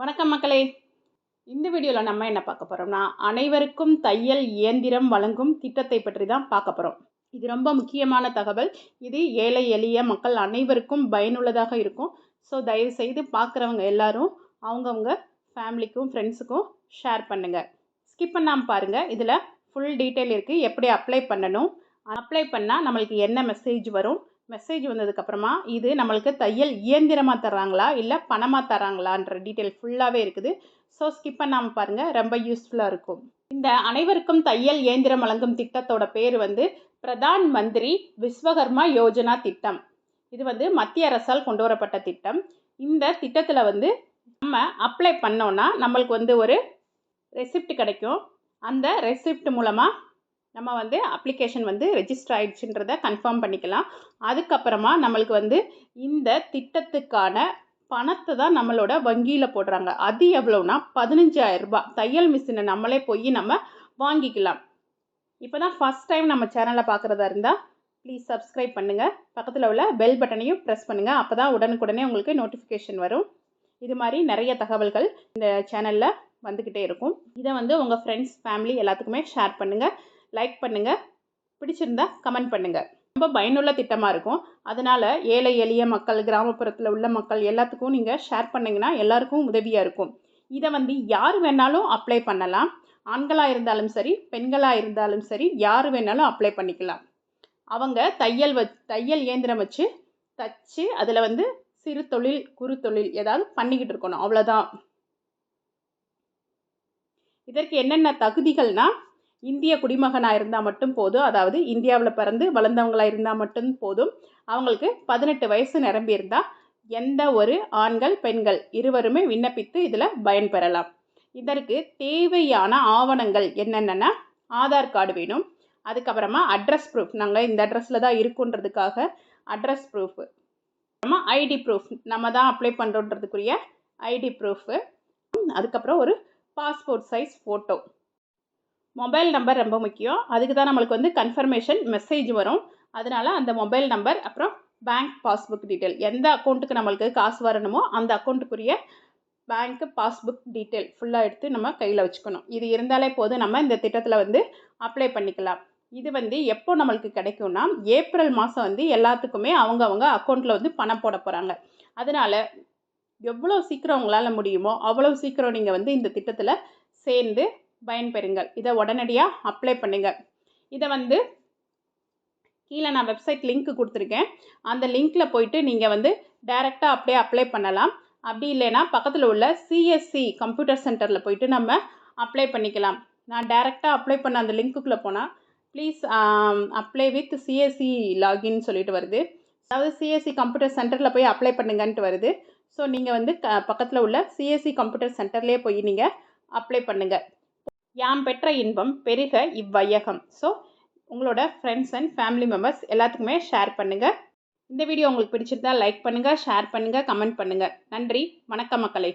வணக்கம் மக்களே. இந்த வீடியோவில் நம்ம என்ன பார்க்க போகிறோம்னா அனைவருக்கும் தையல் இயந்திரம் வழங்கும் திட்டத்தை பற்றி தான் பார்க்க போகிறோம் இது ரொம்ப முக்கியமான தகவல். இது ஏழை எளிய மக்கள் அனைவருக்கும் பயனுள்ளதாக இருக்கும். ஸோ தயவு செய்து பார்க்குறவங்க எல்லாரும் அவங்கவுங்க ஃபேமிலிக்கும் ஃப்ரெண்ட்ஸுக்கும் ஷேர் பண்ணுங்கள் ஸ்கிப் பண்ணாமல் பாருங்கள் இதில் ஃபுல் டீட்டெயில் இருக்குது எப்படி அப்ளை பண்ணணும்? அப்ளை பண்ணால் நம்மளுக்கு என்ன மெசேஜ் வரும்? மெசேஜ் வந்ததுக்கப்புறமா இது நம்மளுக்கு தையல் இயந்திரமாக தர்றாங்களா இல்லை பணமாக தர்றாங்களான்ற டீட்டெயில் ஃபுல்லாகவே இருக்குது. ஸோ ஸ்கிப் பண்ணாமல் பாருங்கள் ரொம்ப யூஸ்ஃபுல்லாக இருக்கும். இந்த அனைவருக்கும் தையல் இயந்திரம் வழங்கும் திட்டத்தோட பேர் வந்து பிரதான் மந்திரி விஸ்வகர்மா யோஜனா திட்டம். இது வந்து மத்திய அரசால் கொண்டு வரப்பட்ட திட்டம். இந்த திட்டத்தில் வந்து நம்ம அப்ளை பண்ணோன்னா நம்மளுக்கு வந்து ஒரு ரெசிப்ட் கிடைக்கும். அந்த ரெசிப்ட் மூலமாக நம்ம வந்து அப்ளிகேஷன் வந்து ரெஜிஸ்டர் ஆயிடுச்சுன்றதை கன்ஃபார்ம் பண்ணிக்கலாம். அதுக்கப்புறமா நம்மளுக்கு வந்து இந்த திட்டத்துக்கான பணத்தை தான் நம்மளோட வங்கியில் போடுறாங்க. அது எவ்வளோனா பதினஞ்சாயிரம் ரூபாய். தையல் மிஷினை நம்மளே போய் நம்ம வாங்கிக்கலாம். இப்போ தான் ஃபஸ்ட் டைம் நம்ம சேனலை பார்க்குறதா இருந்தால் ப்ளீஸ் சப்ஸ்கிரைப் பண்ணுங்கள் பக்கத்தில் உள்ள பெல் பட்டனையும் ப்ரெஸ் பண்ணுங்கள் அப்போ தான் உடனுக்குடனே உங்களுக்கு நோட்டிஃபிகேஷன் வரும். இது மாதிரி நிறைய தகவல்கள் இந்த சேனலில் வந்துக்கிட்டே இருக்கும். இதை வந்து உங்கள் ஃப்ரெண்ட்ஸ் ஃபேமிலி எல்லாத்துக்குமே ஷேர் பண்ணுங்கள் லைக் பண்ணுங்கள் பிடிச்சிருந்தா கமெண்ட் பண்ணுங்கள் ரொம்ப பயனுள்ள திட்டமாக இருக்கும். அதனால் ஏழை எளிய மக்கள் கிராமப்புறத்தில் உள்ள மக்கள் எல்லாத்துக்கும் நீங்கள் ஷேர் பண்ணிங்கன்னா எல்லாருக்கும் உதவியாக இருக்கும். இதை வந்து யார் வேணாலும் அப்ளை பண்ணலாம். ஆண்களாக இருந்தாலும் சரி பெண்களாக இருந்தாலும் சரி யார் வேணாலும் அப்ளை பண்ணிக்கலாம். அவங்க தையல் வ தையல் இயந்திரம் வச்சு தச்சு அதில் வந்து சிறு தொழில் குறு தொழில் ஏதாவது பண்ணிக்கிட்டு இருக்கணும். அவ்வளோதான் இதற்கு என்னென்ன தகுதிகள்னால் இந்திய குடிமகனாக இருந்தால் மட்டும் போதும். அதாவது இந்தியாவில் பிறந்து வளர்ந்தவங்களாக இருந்தால் மட்டும் போதும். அவங்களுக்கு பதினெட்டு வயசு நிரம்பி இருந்தால் எந்த ஒரு ஆண்கள் பெண்கள் இருவருமே விண்ணப்பித்து இதில் பயன்பெறலாம் இதற்கு தேவையான ஆவணங்கள் என்னென்னா ஆதார் கார்டு வேணும். அதுக்கப்புறமா அட்ரஸ் ப்ரூஃப். நாங்கள் இந்த அட்ரஸில் தான் இருக்குன்றதுக்காக அட்ரஸ் ப்ரூஃபு. அப்புறமா ஐடி ப்ரூஃப். நம்ம தான் அப்ளை பண்ணுறோன்றதுக்குரிய ஐடி ப்ரூஃபு. அதுக்கப்புறம் ஒரு passport size photo. Mobile number ரொம்ப முக்கியம். அதுக்கு தான் நம்மளுக்கு வந்து கன்ஃபர்மேஷன் மெசேஜ் வரும். அதனால் அந்த மொபைல் நம்பர் அப்புறம் பேங்க் பாஸ்புக் டீட்டெயில் எந்த அக்கௌண்ட்டுக்கு நம்மளுக்கு காசு வரணுமோ அந்த அக்கௌண்ட்டுக்குரிய பேங்க்கு பாஸ்புக் டீட்டெயில் ஃபுல்லாக எடுத்து நம்ம கையில் வச்சுக்கணும். இது இருந்தாலே போதும். நம்ம இந்த திட்டத்தில் வந்து அப்ளை பண்ணிக்கலாம். இது வந்து எப்போ நம்மளுக்கு கிடைக்கும்னா ஏப்ரல் மாதம் வந்து எல்லாத்துக்குமே அவங்க அவங்க அக்கௌண்ட்டில் வந்து பணம் போட போகிறாங்க அதனால் எவ்வளோ சீக்கிரம் உங்களால் முடியுமோ அவ்வளோ சீக்கிரம் நீங்கள் வந்து இந்த திட்டத்தில் சேர்ந்து பயன்பெறுங்கள். இதை உடனடியாக அப்ளை பண்ணுங்கள். இதை வந்து கீழே நான் வெப்சைட் லிங்க்கு கொடுத்துருக்கேன். அந்த லிங்க்கில் போயிட்டு நீங்கள் வந்து டைரெக்டாக அப்படியே அப்ளை பண்ணலாம். அப்படி இல்லைன்னா பக்கத்தில் உள்ள சிஎஸ்சி கம்ப்யூட்டர் சென்டரில் போயிட்டு நம்ம அப்ளை பண்ணிக்கலாம். நான் டைரெக்டாக அப்ளை பண்ண அந்த லிங்க்குள்ளே போனால் please apply with CSC login சொல்லிட்டு வருது. அதாவது சிஎஸ்சி கம்ப்யூட்டர் சென்டரில் போய் அப்ளை பண்ணுங்கன்ட்டு வருது. ஸோ நீங்கள் வந்து க பக்கத்தில் உள்ள சிஎஸ்சி கம்ப்யூட்டர் சென்டர்லேயே போய் நீங்கள் அப்ளை பண்ணுங்கள் யாம் பெற்ற இன்பம் பெருக இவ்வையகம். ஸோ உங்களோட ஃப்ரெண்ட்ஸ் அண்ட் ஃபேமிலி மெம்பர்ஸ் எல்லாத்துக்குமே ஷேர் பண்ணுங்கள் இந்த வீடியோ உங்களுக்கு பிடிச்சிருந்தா லைக் பண்ணுங்கள் ஷேர் பண்ணுங்கள் கமெண்ட் பண்ணுங்கள் நன்றி வணக்கம் மக்களே.